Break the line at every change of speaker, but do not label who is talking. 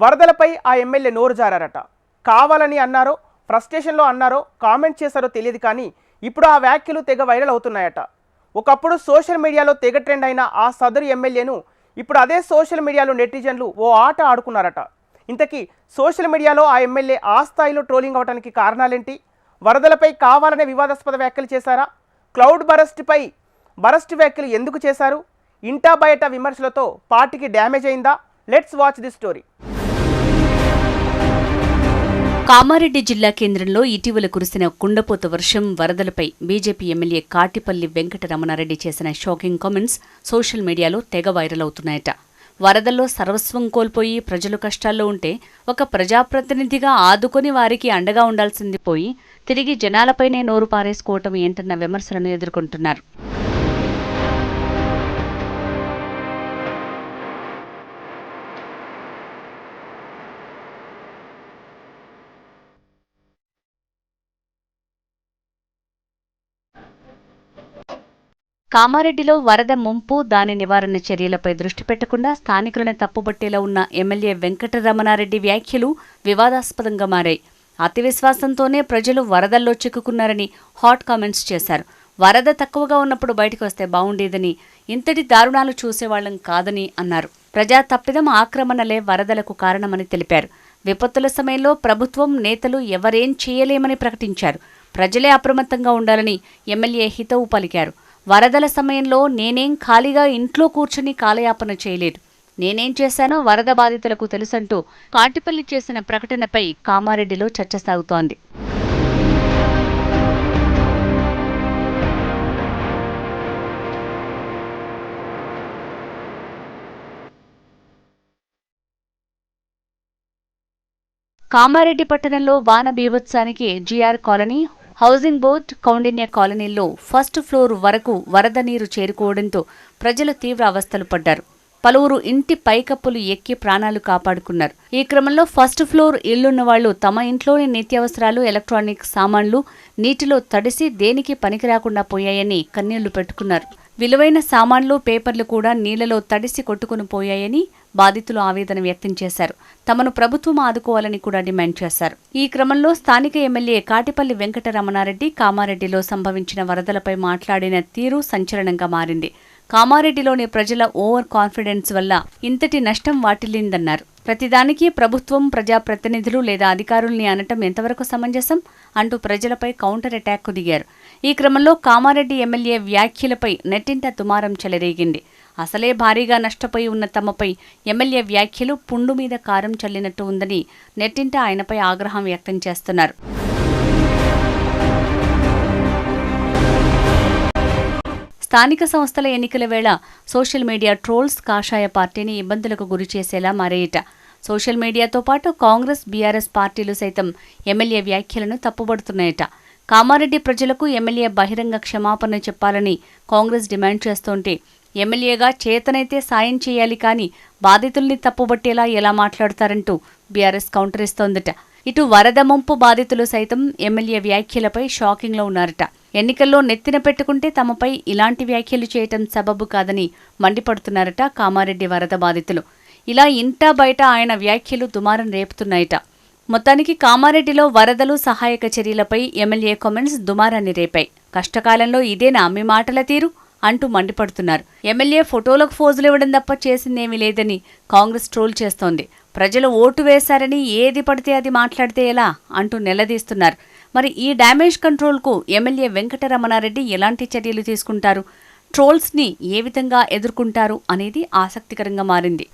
వరదలపై ఆ ఎమ్మెల్యే నోరు జారారట. కావాలని అన్నారో ఫ్రస్ట్రేషన్లో అన్నారో కామెంట్ చేశారో తెలియదు కానీ ఇప్పుడు ఆ వ్యాఖ్యలు తెగ వైరల్ అవుతున్నాయట. ఒకప్పుడు సోషల్ మీడియాలో తెగ ట్రెండ్ అయిన ఆ సదరు ఎమ్మెల్యేను ఇప్పుడు అదే సోషల్ మీడియాలో నెటిజన్లు ఓ ఆట ఆడుకున్నారట. ఇంతకీ సోషల్ మీడియాలో ఆ ఎమ్మెల్యే ఆ స్థాయిలో ట్రోలింగ్ అవడానికి కారణాలేంటి? వరదలపై కావాలనే వివాదాస్పద వ్యాఖ్యలు చేశారా? క్లౌడ్ బరస్ట్పై బరస్ట్ వ్యాఖ్యలు ఎందుకు చేశారు? ఇంటా బయట విమర్శలతో పార్టీకి డ్యామేజ్ అయిందా? Let's watch the story.
Kamareddy జిల్లా కేంద్రంలో ఇటీవల కురిసిన కుండపోత వర్షం వరదలపై బీజేపీ ఎమ్మెల్యే కాటిపల్లి వెంకట రమణారెడ్డి చేసిన షాకింగ్ కామెంట్స్ సోషల్ మీడియాలో తెగ వైరల్ అవుతున్నాయట. వరదల్లో సర్వస్వం కోల్పోయి ప్రజలు కష్టాల్లో ఉంటే ఒక ప్రజాప్రతినిధిగా ఆదుకొని వారికి అండగా ఉండాల్సింది పోయి తిరిగి జనాలపైనే నోరు పారేసుకోవటం ఏంటన్న విమర్శలను ఎదుర్కొంటున్నారు. కామారెడ్డిలో వరద ముంపు దాని నివారణ చర్యలపై దృష్టి పెట్టకుండా స్థానికులను తప్పుబట్టేలా ఉన్న ఎమ్మెల్యే వెంకటరమణారెడ్డి వ్యాఖ్యలు వివాదాస్పదంగా మారాయి. అతి విశ్వాసంతోనే ప్రజలు వరదల్లో చిక్కుకున్నారని హాట్ కామెంట్స్ చేశారు. వరద తక్కువగా ఉన్నప్పుడు బయటకు వస్తే బాగుండేదని ఇంతటి దారుణాలు చూసేవాళ్ళం కాదని అన్నారు. ప్రజా తప్పిదం ఆక్రమణలే వరదలకు కారణమని తెలిపారు. విపత్తుల సమయంలో ప్రభుత్వం నేతలు ఎవరేం చేయలేమని ప్రకటించారు. ప్రజలే అప్రమత్తంగా ఉండాలని ఎమ్మెల్యే హితవు పలికారు. వరదల సమయంలో నేనేం ఖాళీగా ఇంట్లో కూర్చుని కాలయాపన చేయలేదు. నేనేం చేశానో వరద బాధితులకు తెలుసంటూ కాటిపల్లి చేసిన ప్రకటనపై కామారెడ్డిలో చర్చ సాగుతోంది. కామారెడ్డి పట్టణంలో వాన బీభత్సానికి G R colony housing board Kaundinya కాలనీల్లో first floor వరకు వరద నీరు చేరుకోవడంతో ప్రజలు తీవ్ర అవస్థలు పడ్డారు. పలువురు ఇంటి పైకప్పులు ఎక్కి ప్రాణాలు కాపాడుకున్నారు. ఈ క్రమంలో ఫస్ట్ ఫ్లోర్ ఇళ్ళున్న వాళ్ళు తమ ఇంట్లోని నిత్యావసరాలు ఎలక్ట్రానిక్ సామాన్లు నీటిలో తడిసి దేనికి పనికి రాకుండా పోయాయని కన్నీళ్ళు పెట్టుకున్నారు. విలువైన సామాన్లు పేపర్లు కూడా నీళ్ళలో తడిసి కొట్టుకుని పోయాయని బాధితులు ఆవేదన వ్యక్తం చేశారు. తమను ప్రభుత్వం ఆదుకోవాలని కూడా డిమాండ్ చేశారు. ఈ క్రమంలో స్థానిక ఎమ్మెల్యే కాటిపల్లి వెంకటరమణారెడ్డి కామారెడ్డిలో సంభవించిన వరదలపై మాట్లాడిన తీరు సంచలనంగా మారింది. కామారెడ్డిలోని ప్రజల ఓవర్ కాన్ఫిడెన్స్ వల్ల ఇంతటి నష్టం వాటిల్లిందన్నారు. ప్రతిదానికి ప్రభుత్వం ప్రజాప్రతినిధులు లేదా అధికారుల్ని అనటం ఎంతవరకు సమంజసం? అంటూ ప్రజలపై కౌంటర్ అటాక్కు దిగారు. ఈ క్రమంలో కామారెడ్డి ఎమ్మెల్యే వ్యాఖ్యలపై నెట్టింట తుమారం చెలరేగింది. అసలే భారీగా నష్టపోయి ఉన్న తమపై ఎమ్మెల్యే వ్యాఖ్యలు పుండు మీద కారం చల్లినట్టు ఉందని నెట్టింట ఆయనపై ఆగ్రహం వ్యక్తం చేస్తున్నారు. స్థానిక సంస్థల ఎన్నికల వేళ సోషల్ మీడియా ట్రోల్స్ కాషాయ పార్టీని ఇబ్బందులకు గురి చేసేలా మారేయట. సోషల్ మీడియాతో పాటు కాంగ్రెస్ బీఆర్ఎస్ పార్టీలు సైతం ఎమ్మెల్యే వ్యాఖ్యలను తప్పుబడుతున్నాయట. కామారెడ్డి ప్రజలకు ఎమ్మెల్యే బహిరంగ క్షమాపణ చెప్పాలని కాంగ్రెస్ డిమాండ్ చేస్తోంటే ఎమ్మెల్యేగా చేతనైతే సాయం చేయాలి కానీ బాధితుల్ని తప్పుబట్టేలా ఎలా మాట్లాడతారంటూ బీఆర్ఎస్ కౌంటర్ ఇస్తోందట ఇటు వరద ముంపు బాధితులు సైతం ఎమ్మెల్యే వ్యాఖ్యలపై షాకింగ్లో ఉన్నారట. ఎన్నికల్లో నెత్తిన పెట్టుకుంటే తమపై ఇలాంటి వ్యాఖ్యలు చేయటం సబబు కాదని మండిపడుతున్నారట కామారెడ్డి వరద బాధితులు. ఇలా ఇంటా బయట ఆయన వ్యాఖ్యలు దుమారం రేపుతున్నాయట. మొత్తానికి కామారెడ్డిలో వరదలు సహాయక చర్యలపై ఎమ్మెల్యే కామెంట్స్ దుమారాన్ని రేపాయి. కష్టకాలంలో ఇదేనా మీ మాటల తీరు? అంటూ మండిపడుతున్నారు. ఎమ్మెల్యే ఫోటోలకు ఫోజులు ఇవ్వడం తప్ప చేసిందేమీ లేదని కాంగ్రెస్ ట్రోల్ చేస్తోంది. ప్రజలు ఓటు వేశారని ఏది పడితే అది మాట్లాడితే ఎలా? అంటూ నిలదీస్తున్నారు. మరి ఈ డ్యామేజ్ కంట్రోల్కు ఎమ్మెల్యే వెంకటరమణారెడ్డి ఎలాంటి చర్యలు తీసుకుంటారు? ట్రోల్స్ని ఏ విధంగా ఎదుర్కొంటారు అనేది ఆసక్తికరంగా మారింది.